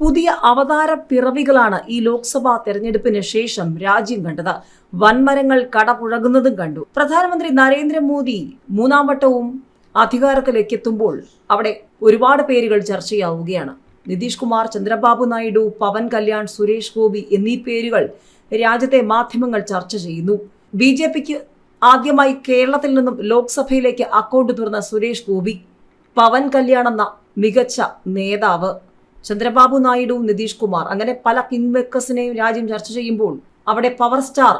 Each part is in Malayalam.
പുതിയ അവതാര പിറവികളാണ് ഈ ലോക്സഭാ തെരഞ്ഞെടുപ്പിന് ശേഷം രാജ്യം കണ്ടത്. വൻമരങ്ങൾ കടപുഴകുന്നതും കണ്ടു. പ്രധാനമന്ത്രി നരേന്ദ്രമോദി മൂന്നാം വട്ടവും അധികാരത്തിലേക്ക് എത്തുമ്പോൾ അവിടെ ഒരുപാട് പേരുകൾ ചർച്ചയാവുകയാണ് നിതീഷ് കുമാർ ചന്ദ്രബാബു നായിഡു പവൻ കല്യാൺ സുരേഷ് ഗോപി എന്നീ പേരുകൾ രാജ്യത്തെ മാധ്യമങ്ങൾ ചർച്ച ചെയ്യുന്നു. ബി ജെ പിക്ക് ആദ്യമായി കേരളത്തിൽ നിന്നും ലോക്സഭയിലേക്ക് അക്കൗണ്ട് തുറന്ന സുരേഷ് ഗോപി പവൻ കല്യാൺ എന്ന മികച്ച നേതാവ്. ചന്ദ്രബാബു നായിഡു നിതീഷ് കുമാർ. അങ്ങനെ പല കിങ് മേക്കേഴ്സിനെയും രാജ്യം ചർച്ച ചെയ്യുമ്പോൾ അവിടെ പവർ സ്റ്റാർ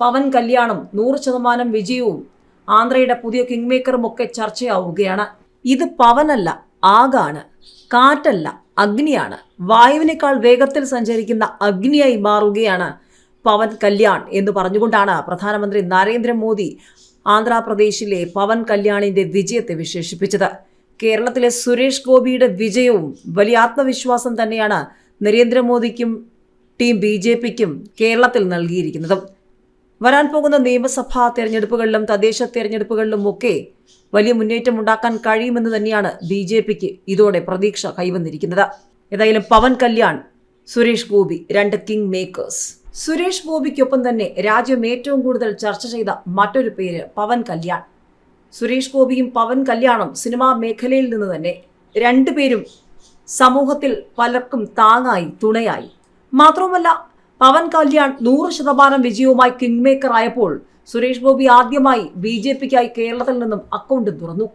പവൻ കല്യാണും നൂറ് ശതമാനം വിജയവും ആന്ധ്രയുടെ പുതിയ കിങ് മേക്കറും ഒക്കെ ചർച്ചയാവുകയാണ്. ഇത് പവനല്ല ആകാണ് കാറ്റല്ല അഗ്നിയാണ്. വായുവിനേക്കാൾ വേഗത്തിൽ സഞ്ചരിക്കുന്ന അഗ്നിയായി മാറുകയാണ് പവൻ കല്യാൺ എന്ന് പറഞ്ഞുകൊണ്ടാണ് പ്രധാനമന്ത്രി നരേന്ദ്രമോദി ആന്ധ്രാപ്രദേശിലെ പവൻ കല്യാണിന്റെ വിജയത്തെ വിശേഷിപ്പിച്ചത്. കേരളത്തിലെ സുരേഷ് ഗോപിയുടെ വിജയവും വലിയ ആത്മവിശ്വാസം തന്നെയാണ് നരേന്ദ്രമോദിക്കും ടീം ബി ജെ പിക്കും കേരളത്തിൽ നൽകിയിരിക്കുന്നത്. വരാൻ പോകുന്ന നിയമസഭാ തെരഞ്ഞെടുപ്പുകളിലും തദ്ദേശ തെരഞ്ഞെടുപ്പുകളിലും ഒക്കെ വലിയ മുന്നേറ്റം ഉണ്ടാക്കാൻ കഴിയുമെന്ന് തന്നെയാണ് ബി ജെ പിക്ക് ഇതോടെ പ്രതീക്ഷ കൈവന്നിരിക്കുന്നത്. ഏതായാലും പവൻ കല്യാൺ സുരേഷ് ഗോപി രണ്ട് കിങ് മേക്കേഴ്സ്. സുരേഷ് ഗോപിക്കൊപ്പം തന്നെ രാജ്യം ഏറ്റവും കൂടുതൽ ചർച്ച ചെയ്ത മറ്റൊരു പേര് പവൻ കല്യാൺ. സുരേഷ് ഗോപിയും പവൻ കല്യാണും സിനിമാ മേഖലയിൽ നിന്ന് തന്നെ രണ്ടുപേരും സമൂഹത്തിൽ പലർക്കും താങ്ങായി തുണയായി. മാത്രവുമല്ല പവൻ കല്യാൺ നൂറ് ശതമാനം വിജയവുമായി കിങ് മേക്കർ ആയപ്പോൾ സുരേഷ് ഗോപി ആദ്യമായി ബി ജെ പിക്കായി കേരളത്തിൽ നിന്നും അക്കൗണ്ട് തുറന്നു.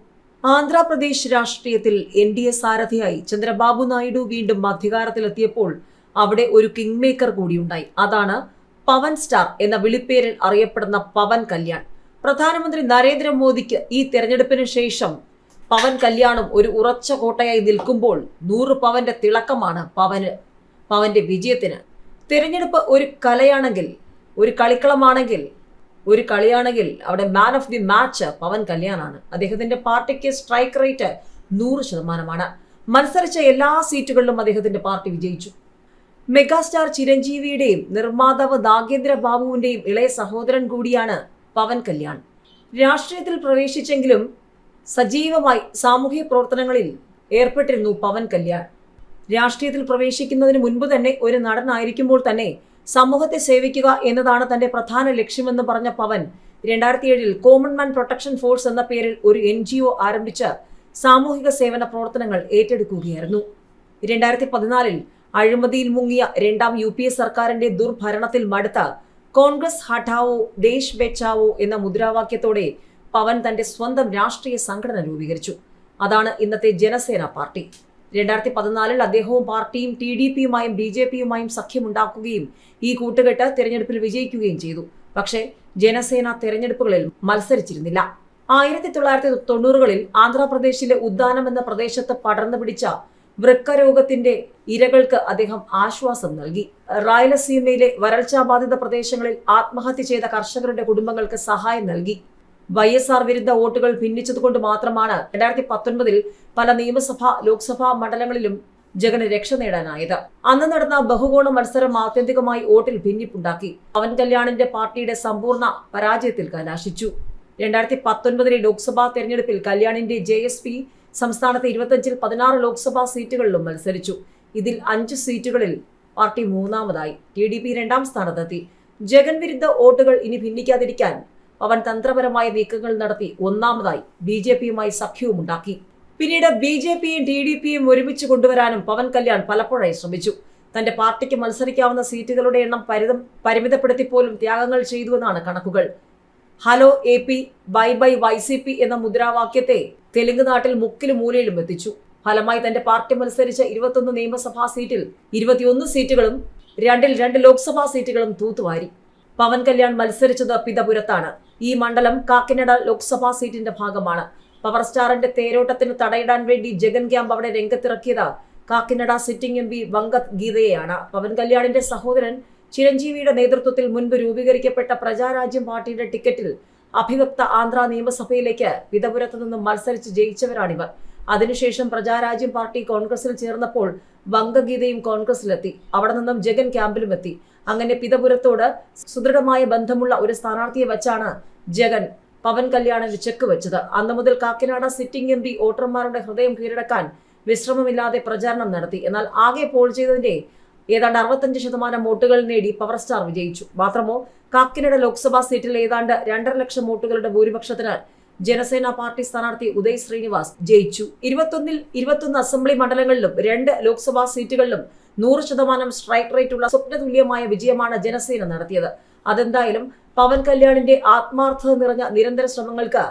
ആന്ധ്രാപ്രദേശ് രാഷ്ട്രീയത്തിൽ എൻ ഡി എ സാരഥിയായി ചന്ദ്രബാബു നായിഡു വീണ്ടും അധികാരത്തിലെത്തിയപ്പോൾ അവിടെ ഒരു കിങ് മേക്കർ കൂടിയുണ്ടായി. അതാണ് പവൻ സ്റ്റാർ എന്ന വിളിപ്പേരിൽ അറിയപ്പെടുന്ന പവൻ കല്യാൺ. പ്രധാനമന്ത്രി നരേന്ദ്രമോദിക്ക് ഈ തെരഞ്ഞെടുപ്പിന് ശേഷം പവൻ കല്യാണും ഒരു ഉറച്ച കോട്ടയായി നിൽക്കുമ്പോൾ നൂറ് പവന്റെ തിളക്കമാണ് പവന്. പവന്റെ വിജയത്തിന് തിരഞ്ഞെടുപ്പ് ഒരു കലയാണെങ്കിൽ ഒരു കളിക്കളമാണെങ്കിൽ ഒരു കളിയാണെങ്കിൽ അവിടെ man of the match Pawan കല്യാണാണ്. അദ്ദേഹത്തിന്റെ പാർട്ടിക്ക് സ്ട്രൈക്ക് റേറ്റ് നൂറ് ശതമാനമാണ്. മത്സരിച്ച എല്ലാ സീറ്റുകളിലും അദ്ദേഹത്തിന്റെ പാർട്ടി വിജയിച്ചു. മെഗാസ്റ്റാർ ചിരഞ്ജീവിയുടെയും നിർമ്മാതാവ് നാഗേന്ദ്ര ബാബുവിന്റെയും ഇളയ സഹോദരൻ കൂടിയാണ് പവൻ കല്യാൺ. രാഷ്ട്രീയത്തിൽ പ്രവേശിച്ചെങ്കിലും സജീവമായി സാമൂഹിക പ്രവർത്തനങ്ങളിൽ ഏർപ്പെട്ടിരുന്നു പവൻ കല്യാൺ. രാഷ്ട്രീയത്തിൽ പ്രവേശിക്കുന്നതിന് മുൻപ് തന്നെ ഒരു നടനായിരിക്കുമ്പോൾ തന്നെ സമൂഹത്തെ സേവിക്കുക എന്നതാണ് തന്റെ പ്രധാന ലക്ഷ്യമെന്ന് പറഞ്ഞ പവൻ. രണ്ടായിരത്തി ഏഴിൽ കോമൺ മാൻ പ്രൊട്ടക്ഷൻ ഫോഴ്സ് എന്ന പേരിൽ ഒരു എൻ ജി ഒ ആരംഭിച്ച് സാമൂഹിക സേവന പ്രവർത്തനങ്ങൾ ഏറ്റെടുക്കുകയായിരുന്നു. രണ്ടായിരത്തി പതിനാലിൽ അഴിമതിയിൽ മുങ്ങിയ രണ്ടാം യു പി എ സർക്കാരിന്റെ ദുർഭരണത്തിൽ മടുത്ത കോൺഗ്രസ് ഹഠാവോ ദേശ് ബെച്ചാവോ എന്ന മുദ്രാവാക്യത്തോടെ പവൻ തന്റെ സ്വന്തം രാഷ്ട്രീയ സംഘടന രൂപീകരിച്ചു. അതാണ് ഇന്നത്തെ ജനസേന പാർട്ടി. രണ്ടായിരത്തി പതിനാലിൽ അദ്ദേഹവും പാർട്ടിയും ടി ഡി പിയുമായും ബി ജെ പിയുമായും സഖ്യമുണ്ടാക്കുകയും ഈ കൂട്ടുകെട്ട് തിരഞ്ഞെടുപ്പിൽ വിജയിക്കുകയും ചെയ്തു. പക്ഷേ ജനസേന തിരഞ്ഞെടുപ്പുകളിൽ മത്സരിച്ചിരുന്നില്ല. ആയിരത്തി തൊള്ളായിരത്തി തൊണ്ണൂറുകളിൽ ആന്ധ്രാപ്രദേശിലെ ഉദ്ദാനം എന്ന പ്രദേശത്ത് പടർന്നു പിടിച്ച വൃക്കരോഗത്തിന്റെ ഇരകൾക്ക് അദ്ദേഹം ആശ്വാസം നൽകി. റായലസീമയിലെ വരൾച്ചാബാധിത പ്രദേശങ്ങളിൽ ആത്മഹത്യ ചെയ്ത കർഷകരുടെ കുടുംബങ്ങൾക്ക് സഹായം നൽകി. വൈ എസ് ആർ വിരുദ്ധ വോട്ടുകൾ ഭിന്നിച്ചതുകൊണ്ട് മാത്രമാണ് രണ്ടായിരത്തി പത്തൊൻപതിൽ പല നിയമസഭാ ലോക്സഭാ മണ്ഡലങ്ങളിലും ജഗന് രക്ഷ നേടാനായത്. അന്ന് നടന്ന ബഹുകോണ മത്സരം ആത്യന്തികമായി വോട്ടിൽ ഭിന്നിപ്പുണ്ടാക്കി. പവൻ കല്യാണിന്റെ പാർട്ടിയുടെ സമ്പൂർണ പരാജയത്തിൽ കലാശിച്ചു. രണ്ടായിരത്തി പത്തൊൻപതിലെ ലോക്സഭാ തെരഞ്ഞെടുപ്പിൽ കല്യാണിന്റെ ജെ എസ് പി സംസ്ഥാനത്ത് ഇരുപത്തഞ്ചിൽ പതിനാറ് ലോക്സഭാ സീറ്റുകളിലും മത്സരിച്ചു. ഇതിൽ അഞ്ച് സീറ്റുകളിൽ പാർട്ടി മൂന്നാമതായി. ടി ഡി പി രണ്ടാം സ്ഥാനത്തെത്തി. ജഗൻ വിരുദ്ധ വോട്ടുകൾ ഇനി ഭിന്നിക്കാതിരിക്കാൻ പവൻ തന്ത്രപരമായ നീക്കങ്ങൾ നടത്തി ഒന്നാമതായി ബി ജെ പിയുമായി സഖ്യവുമുണ്ടാക്കി പിന്നീട് ബി ജെ പിയും ടി ഡി പിയും ഒരുമിച്ച് കൊണ്ടുവരാനും പവൻ കല്യാൺ പലപ്പോഴായി ശ്രമിച്ചു. തന്റെ പാർട്ടിക്ക് മത്സരിക്കാവുന്ന സീറ്റുകളുടെ എണ്ണം പരിതം പരിമിതപ്പെടുത്തി പോലും ത്യാഗങ്ങൾ ചെയ്തുവെന്നാണ് കണക്കുകൾ. Hello A P bye bye Y C P എന്ന മുദ്രാവാക്യത്തെ തെലുങ്ക് നാട്ടിൽ മുക്കിലും മൂലയിലും എത്തിച്ചു. ഫലമായി തന്റെ പാർട്ടി മത്സരിച്ച ഇരുപത്തൊന്ന് നിയമസഭാ സീറ്റിൽ ഇരുപത്തിയൊന്ന് സീറ്റുകളും രണ്ടിൽ രണ്ട് ലോക്സഭാ സീറ്റുകളും തൂത്തുവാരി. പവൻ കല്യാൺ മത്സരിച്ചത് പിതപുരത്താണ്. ഈ മണ്ഡലം കാക്കിനട ലോക്സഭാ സീറ്റിന്റെ ഭാഗമാണ്. പവർ സ്റ്റാറിന്റെ തേരോട്ടത്തിന് തടയിടാൻ വേണ്ടി ജഗൻ ക്യാമ്പ് അവിടെ രംഗത്തിറക്കിയത് കാക്കിനട സിറ്റിംഗ് എം പി വങ്കത് ഗീതയെയാണ്. പവൻ കല്യാണിന്റെ സഹോദരൻ ചിരഞ്ജീവിയുടെ നേതൃത്വത്തിൽ മുൻപ് രൂപീകരിക്കപ്പെട്ട പ്രജാരാജ്യം പാർട്ടിയുടെ ടിക്കറ്റിൽ അഭിവക്ത ആന്ധ്ര നിയമസഭയിലേക്ക് വിധപുരത്ത് നിന്നും മത്സരിച്ച് ജയിച്ചവരാണിവർ. അതിനുശേഷം പ്രജാരാജ്യം പാർട്ടി കോൺഗ്രസിൽ ചേർന്നപ്പോൾ വംഗഗീതയും കോൺഗ്രസിലെത്തി. അവിടെ നിന്നും ജഗൻ ക്യാമ്പിലും എത്തി. അങ്ങനെ പിതപുരത്തോട് സുദൃഢമായ ബന്ധമുള്ള ഒരു സ്ഥാനാർത്ഥിയെ വെച്ചാണ് ജഗൻ പവൻ കല്യാണിന് ചെക്ക് വെച്ചത്. അന്നു മുതൽ കാക്കിനാട സിറ്റിംഗ് എം പി വോട്ടർമാരുടെ ഹൃദയം കീഴടക്കാൻ വിശ്രമമില്ലാതെ പ്രചാരണം നടത്തി. എന്നാൽ ആകെ പോൾ ചെയ്തതിന്റെ ഏതാണ്ട് അറുപത്തഞ്ച് ശതമാനം വോട്ടുകൾ നേടി പവർ സ്റ്റാർ വിജയിച്ചു. മാത്രമോ കാക്കിനട ലോക്സഭാ സീറ്റിൽ ഏതാണ്ട് രണ്ടര ലക്ഷം വോട്ടുകളുടെ ഭൂരിപക്ഷത്തിനാൽ ജനസേന പാർട്ടി സ്ഥാനാർത്ഥി ഉദയ് ശ്രീനിവാസ് ജയിച്ചു. ഇരുപത്തൊന്നിൽ ഇരുപത്തൊന്ന് അസംബ്ലി മണ്ഡലങ്ങളിലും രണ്ട് ലോക്സഭാ സീറ്റുകളിലും നൂറ് ശതമാനം സ്ട്രൈക്ക് റേറ്റുള്ള സ്വപ്നതുല്യമായ വിജയമാണ് ജനസേന നടത്തിയത്. അതെന്തായാലും പവൻ കല്യാണിന്റെ ആത്മാർത്ഥത നിറഞ്ഞ നിരന്തര ശ്രമങ്ങൾക്ക്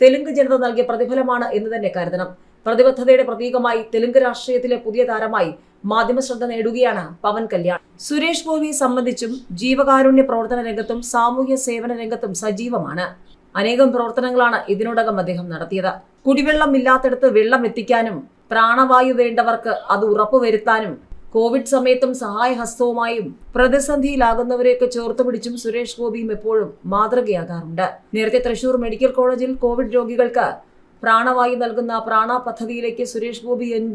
തെലുങ്ക് ജനത നൽകിയ പ്രതിഫലമാണ് എന്ന് തന്നെ കരുതണം. പ്രതിബദ്ധതയുടെ പ്രതീകമായി തെലുങ്ക് രാഷ്ട്രീയത്തിലെ പുതിയ താരമായി മാധ്യമശ്രദ്ധ നേടുകയാണ് പവൻ കല്യാൺ. സുരേഷ് ഗോപിയെ സംബന്ധിച്ചും ജീവകാരുണ്യ പ്രവർത്തന രംഗത്തും സാമൂഹ്യ സേവന രംഗത്തും സജീവമാണ്. അനേകം പ്രവർത്തനങ്ങളാണ് ഇതിനോടകം അദ്ദേഹം നടത്തിയത്. കുടിവെള്ളം ഇല്ലാത്തടത്ത് വെള്ളം എത്തിക്കാനും പ്രാണവായു വേണ്ടവർക്ക് അത് ഉറപ്പുവരുത്താനും കോവിഡ് സമയത്തും സഹായഹസ്തവുമായും പ്രതിസന്ധിയിലാകുന്നവരെയൊക്കെ ചേർത്ത് പിടിച്ചും സുരേഷ് ഗോപിയും എപ്പോഴും മാതൃകയാകാറുണ്ട്. നേരത്തെ തൃശൂർ മെഡിക്കൽ കോളേജിൽ കോവിഡ് രോഗികൾക്ക് പ്രാണവായു നൽകുന്ന പ്രാണ പദ്ധതിയിലേക്ക് Suresh Gopi M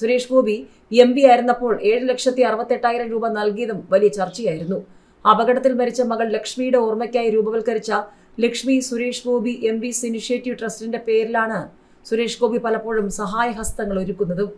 Suresh Gopi M P ആയിരുന്നപ്പോൾ ഏഴ് ലക്ഷത്തി അറുപത്തെട്ടായിരം രൂപ നൽകിയതും വലിയ ചർച്ചയായിരുന്നു. അപകടത്തിൽ മരിച്ച മകൾ ലക്ഷ്മിയുടെ ഓർമ്മയ്ക്കായി രൂപവൽക്കരിച്ച Lakshmi Suresh Gopi M B initiative ട്രസ്റ്റിന്റെ പേരിലാണ് സുരേഷ് ഗോപി പലപ്പോഴും സഹായഹസ്തങ്ങൾ ഒരുക്കുന്നതും.